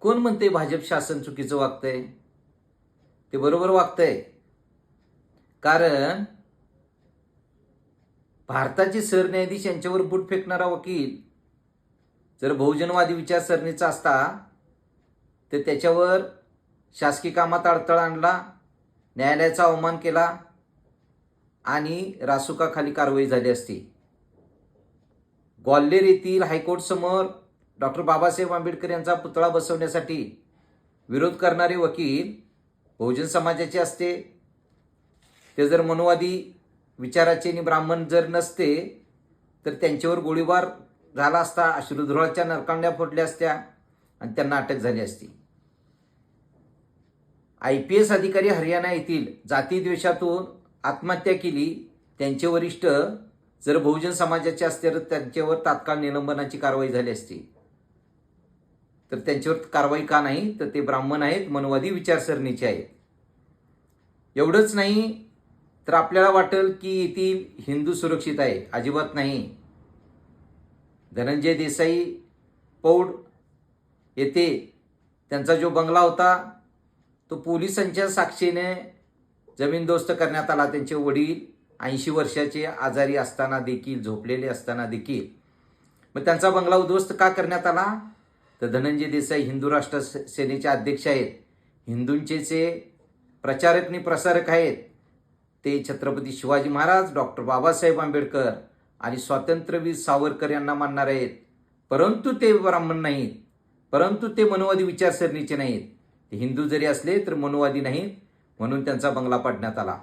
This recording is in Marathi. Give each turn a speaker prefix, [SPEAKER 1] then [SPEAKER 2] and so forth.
[SPEAKER 1] कोण म्हणते भाजप शासन चुकीचं वागतंय? ते बरोबर वागतंय. कारण भारताचे सरन्यायाधीश यांच्यावर बूट फेकणारा वकील जर बहुजनवादी विचारसरणीचा असता तर त्याच्यावर शासकीय कामात अडथळा आणला न्यायालयाचा अवमान केला आणि रासुकाखाली कारवाई झाली असती. ग्वाल्हेर येथील हायकोर्टसमोर डॉक्टर बाबासाहेब आंबेडकर यांचा पुतळा बसवण्यासाठी विरोध करणारे वकील बहुजन समाजाचे असते. ते जर मनुवादी विचाराचे आणि ब्राह्मण जर नसते तर त्यांच्यावर गोळीबार झाला असता अश्रुधुराच्या नरकांड्या फोडल्या असत्या आणि त्यांना अटक झाली असती. आय पी एस अधिकारी हरियाणा येथील जातीद्वेषातून आत्महत्या केली. त्यांचे वरिष्ठ जर बहुजन समाजाचे असते तर त्यांच्यावर तात्काळ निलंबनाची कारवाई झाली असती. तर त्यांच्यावर कारवाई का नाही? तर ते ब्राह्मण आहेत मनवादी विचारसरणीचे आहेत. एवढंच नाही तर आपल्याला वाटेल की येथील हिंदू सुरक्षित आहे. अजिबात नाही. धनंजय देसाई पौड येथे त्यांचा जो बंगला होता तो पोलिसांच्या साक्षीने जमीनदोस्त करण्यात आला. त्यांचे वडील ऐंशी वर्षाचे आजारी असताना देखील झोपलेले असताना देखील. मग त्यांचा बंगला उद्ध्वस्त का करण्यात आला? तर धनंजय देसाई हिंदू राष्ट्र सेनेचे अध्यक्ष आहेत. हिंदूंचे जे प्रचारक आणि प्रसारक आहेत ते छत्रपती शिवाजी महाराज डॉक्टर बाबासाहेब आंबेडकर आणि स्वातंत्र्यवीर सावरकर यांना मानणार आहेत. परंतु ते ब्राह्मण नाहीत. परंतु ते मनोवादी विचारसरणीचे नाहीत. ते हिंदू जरी असले तर मनोवादी नाहीत म्हणून त्यांचा बंगला पाडण्यात आला.